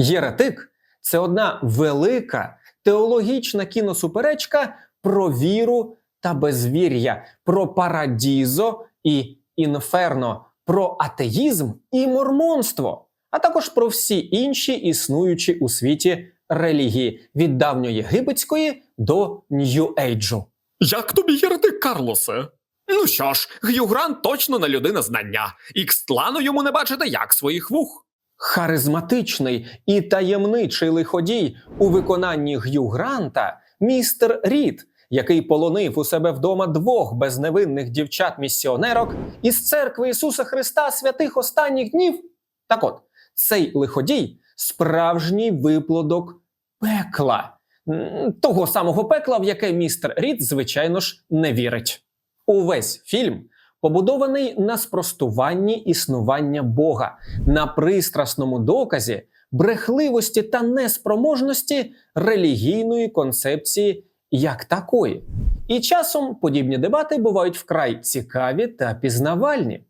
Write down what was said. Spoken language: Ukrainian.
Єретик це одна велика теологічна кіносуперечка про віру та безвір'я, про парадізо і інферно, про атеїзм і мормонство, а також про всі інші існуючі у світі релігії від давньоєгипетської до нью-ейджу. Як тобі єретик, Карлосе? Ну що ж, Г'ю Грант точно не людина знання. Ікстлану йому не бачити як своїх вух. Харизматичний і таємничий лиходій у виконанні Г'ю Гранта містер Рід, який полонив у себе вдома двох безневинних дівчат-місіонерок із церкви Ісуса Христа святих останніх днів. Так от, цей лиходій справжній виплодок пекла, того самого пекла, в яке містер Рід, звичайно ж, не вірить. Увесь фільм побудований на спростуванні існування Бога, на пристрасному доказі брехливості та неспроможності релігійної концепції як такої. І часом подібні дебати бувають вкрай цікаві та пізнавальні.